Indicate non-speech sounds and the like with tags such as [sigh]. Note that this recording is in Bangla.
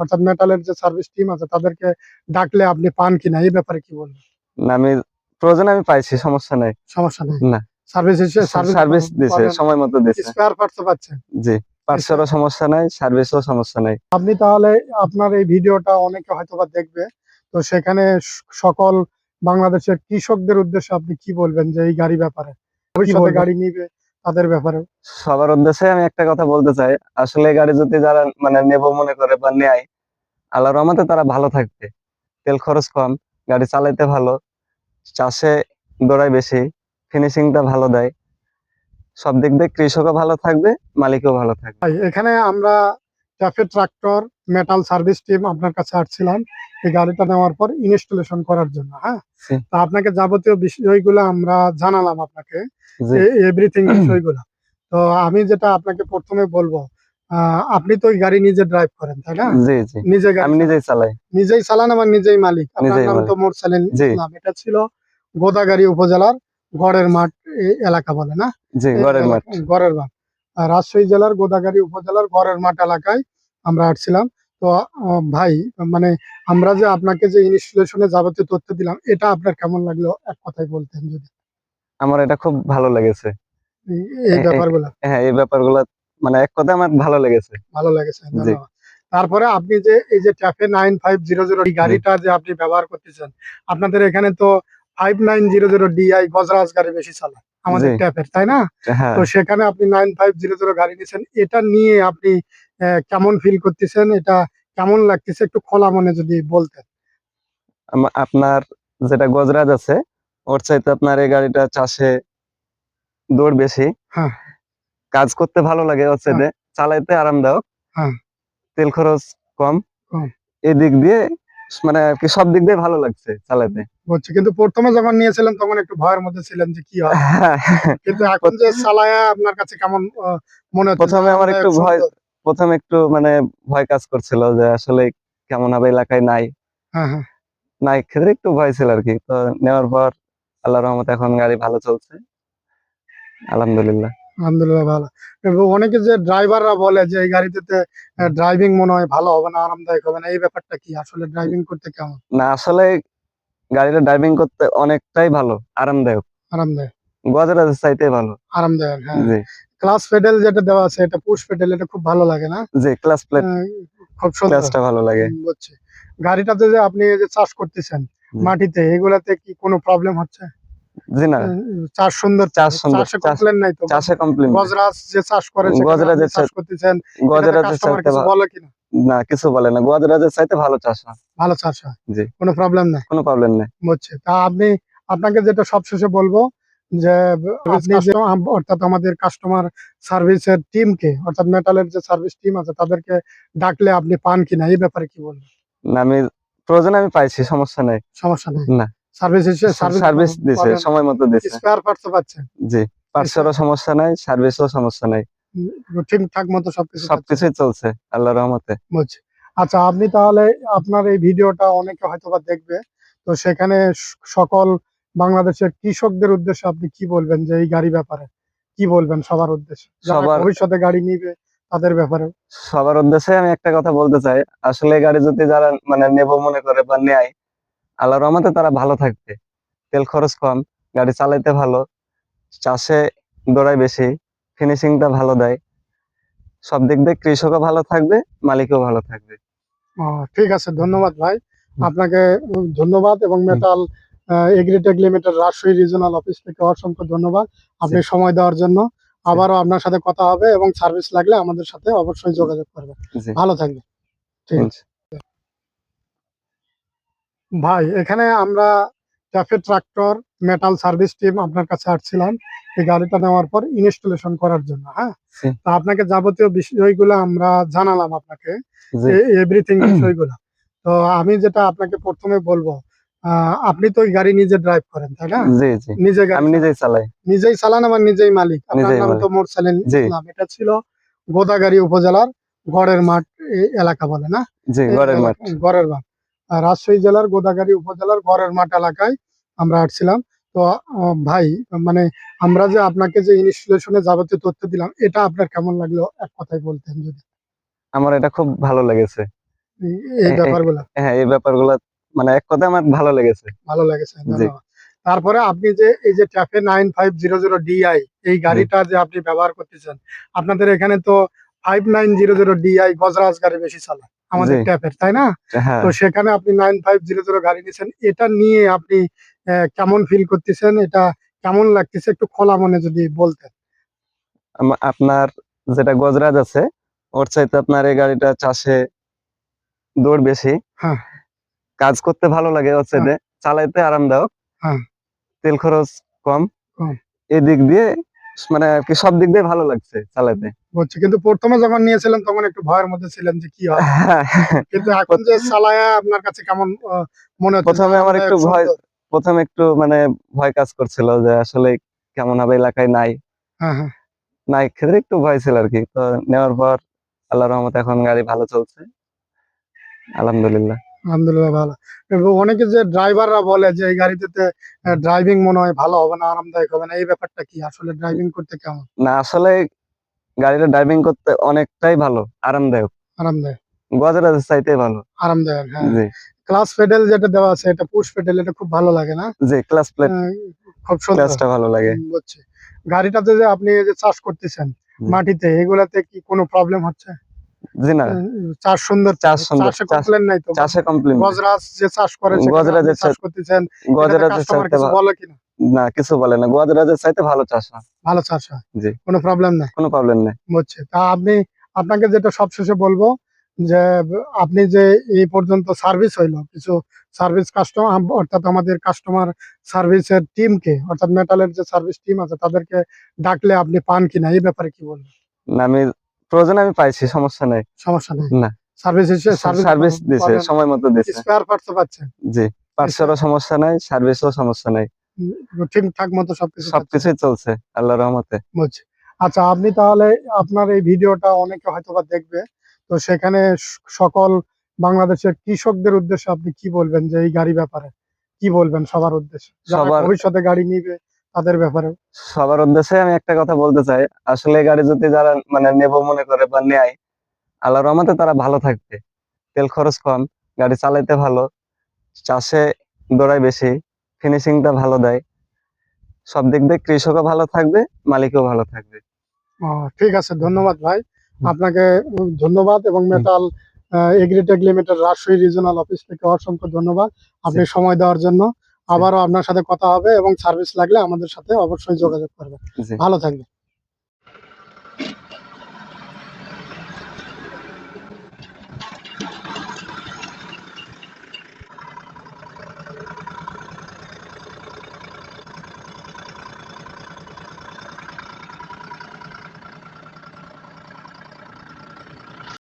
অর্থাৎ মেটালের যে সার্ভিস টিম আছে তাদেরকে ডাকলে আপনি পান কিনা? এই ব্যাপারে কি বলবেন? না আমি প্রয়োজন আমি পাইছি সমস্যা নাই। সমস্যা নেই? না। সার্ভিস সার্ভিস দিছে সময় মতো দিছে। স্পেয়ার পার্টস পাচ্ছেন। জি পার্সেরও সমস্যা নাই সার্ভিসও সমস্যা নাই। আপনি তাহলে আপনার এই ভিডিওটা অনেকে হয়তোবা দেখবে। তো সেখানে সকল বাংলাদেশের কৃষকদের উদ্দেশ্যে আপনি কি বলবেন যে এই গাড়ি ব্যাপারে? ভবিষ্যতে গাড়ি নিবে তাদের ব্যাপারে সবার উদ্দেশ্যে আমি একটা কথা বলতে চাই। আসলে গাড়ি যদি যারা মানে নেব মনে করে বা নেয় আল্লাহর রহমতে তারা ভালো থাকবে। তেল খরচ কম গাড়ি চালাইতে ভালো চাষে দৌড়ায় বেশি ফিনিশিংটা ভালো দেয়। সব দিক দিয়ে কৃষকও ভালো থাকবে মালিকও ভালো থাকবে। এখানে আমরা TAFE tractor Metal service team আপনার কাছে আসছিলাম। এই গাড়িটা নেওয়ার পর ইনস্টলেশন করার জন্য হ্যাঁ। তো আপনাকে যাবতীয় বিষয়গুলো আমরা জানালাম আপনাকে। এভরিথিং বিষয়গুলো। তো আমি যেটা আপনাকে প্রথমে বলব আপনি তো ওই গাড়ি নিজে ড্রাইভ করেন তাই না? জি জি। নিজে আমি নিজেই চালাই। নিজেই চালান আমার নিজেই মালিক। আপনার নাম তো। ইসলাম। এটা ছিল গোদাগাড়ি উপজেলার গড়ের মাঠ এলাকা বলে না? জি ঘরের মাঠ। গড়ের মাঠ। রাজশাহী জেলার গোদাগাড়ি উপজেলার গড়ের মাঠ এলাকায় আমরা আসছিলাম তো ভাই মানে আমরা যে আপনাকে যে ইনস্টলেশনে যাবতীয় তথ্য দিলাম এটা আপনার কেমন লাগল? এক কথায় বলতেন যদি। আমার এটা খুব ভালো লেগেছে। এই- ব্যাপারগুলো। হ্যাঁ এই ব্যাপারগুলো মানে এক কথা আমার ভালো লেগেছে। ভালো লেগেছে তারপরে আপনি যে এই যে TAFE nine five zero zero গাড়িটা যে আপনি ব্যবহার করতেছেন আপনাদের এখানে তো five nine zero zero DI Gajraj গাড়ি বেশি চলে আমাদের ট্যাপের তাই না? হ্যাঁ। তো সেখানে আপনি নাইন ফাইভ জিরো জিরো গাড়ি নিয়েছেন এটা নিয়ে আপনি কেমন ফিল করতেছেন? এটা কেমন লাগতেছে? একটু খোলা মনে যদি বলতেন। আপনার যেটা গজরাজ আছে ওর চাইতে আপনার এই গাড়িটা চাষে দৌড় বেশি। হ্যাঁ। কাজ করতে ভালো লাগে ওর চাইতে চালাইতে আরামদায়ক। হ্যাঁ। তেল খরচ কম। কম। এই দিক দিয়ে মানে আর কি সব দিক দিয়ে ভালো লাগছে চালাইতে বলছি কিন্তু প্রথমে যখন নিয়েছিলেন তখন একটু ভয়ের মধ্যে ছিলেন যে কি হয়। হ্যাঁ, কিন্তু এখন যে চালায়া আপনার কাছে কেমন মনে হচ্ছে প্রথমে আমার একটু ভয় প্রথমে একটু মানে ভয় কাজ করছিল যে আসলে কেমন হবে এলাকায় নাই। হ্যাঁ হ্যাঁ। নাই ক্ষেত্রে একটু ভয় ছিল আর কি। তো নেওয়ার পর আল্লাহ রহমত এখন গাড়ি ভালো চলছে। আলহামদুলিল্লাহ। আলহামদুলিল্লাহ ভালো। অনেকে যে ড্রাইভাররা বলে যে এই গাড়িতে ড্রাইভিং মনে হয় ভালো হবে না আরামদায়ক হবে না এই ব্যাপারটা কি? আসলে ড্রাইভিং করতে কেমন? না আসলে গাড়িটা ড্রাইভিং করতে অনেকটাই ভালো আরামদায়ক। আরামদায়ক। গজরাজের চাইতে ভালো। আরামদায়ক হ্যাঁ। জি। ক্লাস পেডেল যেটা দেওয়া আছে এটা পুশ পেডেল এটা খুব ভালো লাগে না? জি ক্লাস প্লেট খুব সুন্দর। ক্লাসটা ভালো লাগে। বুঝছি। গাড়িটাতে যে আপনি যে চাষ করতেছেন মাটিতে এগুলাতে কি কোনো প্রবলেম হচ্ছে? জি না। চাষ সুন্দর চাষ সুন্দর, চাষে কমপ্লেন নাই তো? চাষে কমপ্লিট গজরাজ যে চাষ করে সেখানে গজরাজের চাষ চাষ- করতেছেন গজরাজের চাইতে বলে কিনা? না কিছু বলে না। গজরাজের চাইতে ভালো চাষ হয়। ভালো চাষ হয়? জি। কোনো প্রবলেম নাই? কোনো প্রবলেম নেই। বুঝছি। তা আপনি আপনাকে যেটা সবশেষে বলব যে আপনি অর্থাৎ আমাদের কাস্টমার সার্ভিসের টিমকে অর্থাৎ মেটালের যে সার্ভিস টিম আছে তাদেরকে ডাকলে আপনি পান কিনা? এই ব্যাপারে কি বলবেন? না আমি প্রয়োজনে আমি পাইছি সমস্যা নাই। সমস্যা নাই? না। সার্ভিস সার্ভিস দিছে সময় মতো দিছে। স্পেয়ার পার্টস পাচ্ছেন। জি পার্সেরও সমস্যা নাই সার্ভিসও সমস্যা নাই। ঠিকঠাক মতো সবকিছু। সবকিছুই চলছে। আল্লাহ রহমতে। বুঝছি। আচ্ছা আপনি তাহলে আপনার এই ভিডিওটা অনেকে হয়তোবা দেখবে। তো সেখানে সকল বাংলাদেশের কৃষকদের উদ্দেশ্যে আপনি কি বলবেন যে এই গাড়ি ব্যাপারে? কি বলবেন সবার উদ্দেশ্যে? সবার- ভবিষ্যতে গাড়ি নিবে তাদের ব্যাপারে। সবার উদ্দেশ্যে আমি একটা কথা বলতে চাই। আসলে গাড়ি যদি যারা মানে নেব মনে করে বা নেয় আল্লাহ রহমতে তারা ভালো থাকবে। তেল খরচ কম গাড়ি চালাইতে ভালো চাষে দৌড়ায় বেশি ফিনিশিংটা ভালো দেয়। সব দিক দিয়ে কৃষকও ভালো থাকবে মালিকও ভালো থাকবে। ও, ঠিক আছে ধন্যবাদ ভাই। আপনাকে ধন্যবাদ এবং Metal Agritech Limited Rajshahi regional office থেকে অসংখ্য ধন্যবাদ আপনি সময় দেওয়ার জন্য। আবারও আপনার সাথে কথা হবে এবং সার্ভিস লাগলে আমাদের সাথে অবশ্যই যোগাযোগ করবেন। ভালো থাকবেন। ঠিক আছে। ভাই এখানে আমরা ট্রাক্টর মেটাল সার্ভিস টিম আপনার কাছে আসছিলাম এই গাড়িটা নেওয়ার পর ইনস্টলেশন করার জন্য হ্যাঁ? তা আপনাকে যাবতীয় বিষয়গুলো আমরা জানালাম আপনাকে এভরিথিং [clears throat] বিষয়গুলো। তো আমি যেটা আপনাকে প্রথমে বলব আহ, আপনি তো ওই গাড়ি নিজে ড্রাইভ করেন তাই না? জি জি। নিজে গাড়ি আমি নিজেই চালাই। নিজেই চালান আমার নিজেই মালিক? আপনার নাম তো মোরসালিন জি। ইসলাম এটা ছিল গোদাগাড়ি উপজেলার গড়ের মাঠ এই এলাকা বলে না? জি ঘরের মাঠ। গড়ের মাঠ। রাজশাহী জেলার গোদাগাড়ি উপজেলার গড়ের মাঠ এলাকায় আমরা আসছিলাম। তো ভাই মানে আমরা যে আপনাকে যে ইনস্টলেশনে যাবতীয় তথ্য দিলাম এটা আপনার কেমন লাগল? এক কথায় বলতেন যদি। আমার এটা খুব ভালো লেগেছে। এই ব্যাপারগুলো। হ্যাঁ এই ব্যাপারগুলো মানে এক কথা আমার ভালো লেগেছে। ভালো লেগেছে ধন্যবাদ। তারপরে আপনি যে এই যে TAFE nine five zero zero DI এই গাড়িটা যে আপনি ব্যবহার করতেছেন আপনাদের এখানে তো five nine zero zero DI Gajraj গাড়ি বেশি চলে আমাদের। ক্যাফের তাই না? হ্যাঁ। তো সেখানে আপনি নাইন ফাইভ জিরো জিরো গাড়ি নিয়েছেন এটা নিয়ে আপনি কেমন ফিল করতেছেন? এটা কেমন লাগতেছে? একটু খোলা মনে যদি বলতেন। আপনার যেটা গজরাজ আছে ওর চাইতে আপনার এই গাড়িটা চাষে দৌড় বেশি। হ্যাঁ। কাজ করতে ভালো লাগে ওর চাইতে চালাইতে আরামদায়ক। হ্যাঁ। তেল খরচ কম। এদিক দিয়ে মানে সব দিক দিয়ে ভালো লাগছে চালাতে? বলছি কিন্তু প্রথমে যখন নিয়েছিলেন তখন একটু ভয়ের মধ্যে ছিলেন যে কি হয়। হ্যাঁ, কিন্তু এখন যে চালায়া আপনার কাছে কেমন মনে হচ্ছে প্রথমে আমার একটু ভয় প্রথমে একটু মানে ভয় কাজ করছিল যে আসলে কেমন হবে এলাকায় নাই। হ্যাঁ হ্যাঁ। নাই ক্ষেত্রে একটু ভয় ছিল আর কি। তো নেওয়ার পর আল্লাহ রহমতে এখন গাড়ি ভালো চলছে। আলহামদুলিল্লাহ। আলহামদুলিল্লাহ ভালো। অনেকে যে ড্রাইভাররা বলে যে এই গাড়িতে ড্রাইভিং মনে হয় ভালো হবে না আরামদায়ক হবে না এই ব্যাপারটা কি? আসলে ড্রাইভিং করতে কেমন? না আসলে গাড়িটা ড্রাইভিং করতে অনেকটাই ভালো আরামদায়ক। আরামদায়ক। গজরাজের চাইতে ভালো। আরামদায়ক হ্যাঁ। ক্লাস পেডেল যেটা দেওয়া আছে এটা পুশ পেডেল এটা খুব ভালো লাগে না? জি ক্লাস প্লেট খুব সুন্দর ভালো লাগে। বুঝছি। গাড়িটাতে যে আপনি যে চাষ করতেছেন মাটিতে এগুলাতে কি কোনো প্রবলেম হচ্ছে? জি না? চাষ সুন্দর চাষ সুন্দর, চাষে কমপ্লেন নাই তো। চাষে কমপ্লিট গজরাজ যে চাষ করে সেখানে গজরাজের চাষ চাষ- করতেছেন গজরাজের কাস্টমার চাইতে কিছু বলে কিনা? না কিছু বলে না। গজরাজের চাইতে ভালো চাষ হয়। ভালো চাষ হয়? জি। কোনো প্রবলেম নাই? কোনো প্রবলেম নেই। বুঝছি। তা আপনি আপনাকে যেটা সবশেষে বলব যে আপনি যে এই পর্যন্ত সার্ভিস হইল কিছু সার্ভিস কাস্টমার অর্থাৎ আমাদের কাস্টমার সার্ভিসের টিমকে অর্থাৎ মেটালের যে সার্ভিস টিম আছে তাদেরকে ডাকলে আপনি পান কিনা? এই ব্যাপারে কি বলবেন? না আমি প্রয়োজনে আমি পাইছি সমস্যা নেই। সমস্যা নেই। না। সার্ভিস সার্ভিস দিছে সময় মতো দিছে। স্পেয়ার পার্টস পাচ্ছেন জি পার্সেরও সমস্যা নাই সার্ভিসও সমস্যা নাই। ঠিকঠাক মতো সবকিছু। সবকিছুই চলছে। রহমতে। বুঝছি। আচ্ছা আপনি তাহলে আপনার এই ভিডিওটা অনেকে হয়তোবা দেখবে। তো সেখানে সকল বাংলাদেশের কৃষকদের উদ্দেশ্যে আপনি কি বলবেন যে এই গাড়ি ব্যাপারে? কি বলবেন সবার উদ্দেশ্যে? ভবিষ্যতে গাড়ি নিবে তাদের ব্যাপারে সবার উদ্দেশ্যে আমি একটা কথা বলতে চাই। আসলে গাড়ি যদি যারা মানে নেব মনে করে বা নেয় আল্লাহ রহমতে তারা ভালো থাকবে। তেল খরচ কম গাড়ি চালাইতে ভালো চাষে দৌড়ায় বেশি ফিনিশিংটা ভালো দেয়। সব দিক দিয়ে কৃষকও ভালো থাকবে মালিকও ভালো থাকবে। ঠিক আছে ধন্যবাদ ভাই। আপনাকে ধন্যবাদ এবং Metal Agritech Limited Rajshahi regional office থেকে অসংখ্য ধন্যবাদ। আপনি সময় দেওয়ার জন্য। আবারও আপনার সাথে কথা হবে এবং সার্ভিস লাগলে আমাদের সাথে অবশ্যই যোগাযোগ করবেন ভালো থাকবেন।